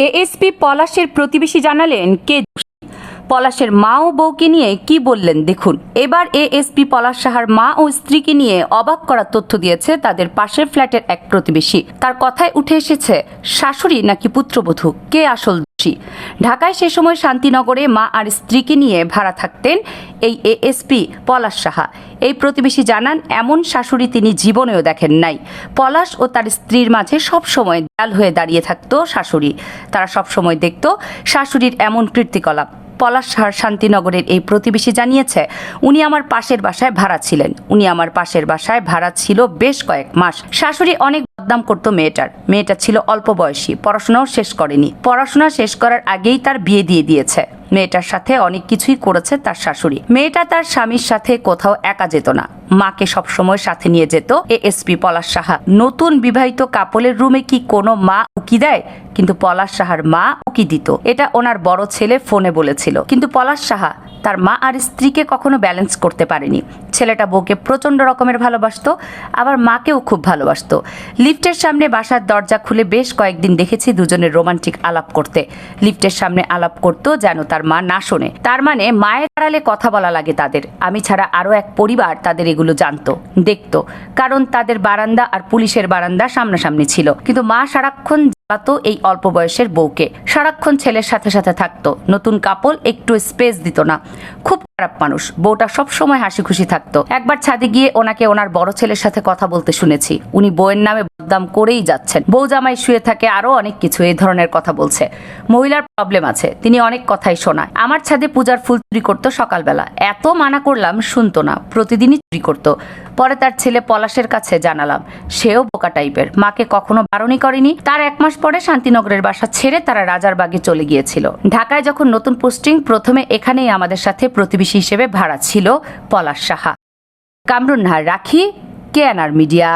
ASP পলাশের প্রতিবেশী জানালেন কে। পলাশের মা ও বউকে নিয়ে কি বললেন দেখুন। এবার এএসপি পলাশ সাহার মা ও স্ত্রীকে নিয়ে অবাক করার তথ্য দিয়েছে তাদের পাশের ফ্ল্যাটের এক প্রতিবেশী। তার কথায় উঠে এসেছে, শাশুড়ি নাকি পুত্রবধূ? কে আসল দোষী? ঢাকায় সে সময় শান্তিনগরে মা আর স্ত্রীকে নিয়ে ভাড়া থাকতেন এই এএসপি পলাশ সাহা। এই প্রতিবেশী জানান, এমন শাশুড়ি তিনি জীবনেও দেখেন নাই। পলাশ ও তার স্ত্রীর মাঝে সব সময় দেয়াল হয়ে দাঁড়িয়ে থাকতো শাশুড়ি। তারা সব সময় দেখত শাশুড়ির এমন কীর্তিকলাপ। পলাশ শান্তিনগরের এই প্রতিবেশী জানিয়েছে, উনি আমার পাশের বাসায় ভাড়া ছিলেন। উনি আমার পাশের বাসায় ভাড়া ছিল বেশ কয়েক মাস। শাশুড়ি অনেক বদনাম করতো মেয়েটার। মেয়েটা ছিল অল্প বয়সী, পড়াশোনাও শেষ করেনি। পড়াশোনা শেষ করার আগেই তার বিয়ে দিয়ে দিয়েছে। মেয়েটার সাথে অনেক কিছুই করেছে তার শাশুড়ি। মেয়েটা তার স্বামীর সাথে কোথাও একা যেত না। মাকে সবসময় সাথে নিয়ে যেত এএসপি পলাশ সাহা। নতুন বিবাহিত কাপলের রুমে কি কোনো মা উকি দেয়? কিন্তু পলাশ সাহার মা উকি দিত। এটা ওনার বড় ছেলে ফোনে বলেছিল। কিন্তু পলাশ সাহা, তার মা আর স্ত্রীকে কখনো ব্যালেন্স করতে পারেনি। ছেলেটা বউকে প্রচণ্ড রকমের ভালোবাসতো, আবার মাকেও খুব ভালোবাসতো। লিফটের সামনে বাসার দরজা খুলে বেশ কয়েকদিন দেখেছি দুজনের রোমান্টিক আলাপ করতে। লিফটের সামনে আলাপ করতো যেন তার মা না শোনে। তার মানে মায়ের আড়ালে কথা বলা লাগে তাদের। আমি ছাড়া আরও এক পরিবার তাদের এগুলো জানতো, দেখতো। কারণ তাদের বারান্দা আর পুলিশের বারান্দা সামনাসামনি ছিল। কিন্তু মা সারাক্ষণ জ্বালাতো এই অল্প বয়সের বউকে। সারাক্ষণ ছেলের সাথে সাথে থাকতো। নতুন কাপল একটু স্পেস দিত না। খুব খারাপ মানুষ। বউটা সব সময় হাসি খুশি থাকতো। একবার ছাদে গিয়ে ওনাকে ওনার বড় ছেলের সাথে কথা বলতে শুনেছি। উনি বউয়ের নামে বদনাম করেই যাচ্ছেন। বউ জামাই শুয়ে থাকে আরও অনেক কিছু এই ধরনের কথা বলছে। মহিলার প্রবলেম আছে। তিনি অনেক কথাই শোনায়। আমার ছাদে পূজার ফুল চুরি করতো সকালবেলা। এত মানা করলাম শুনতো না। প্রতিদিনই চুরি করতো। পরে তার ছেলে পলাশের কাছে জানালাম। সেও বোকা টাইপের মাকে কখনো বারণই করেনি। তার এক মাস পরে শান্তিনগরের বাসা ছেড়ে তারা রাজার রাজারবাগে চলে গিয়েছিল। ঢাকায় যখন নতুন পোস্টিং প্রথমে এখানেই আমাদের সাথে প্রতিবেশী হিসেবে ভাড়া ছিল পলাশ সাহা। কামরুন নাহার রাখি কেএনআর মিডিয়া।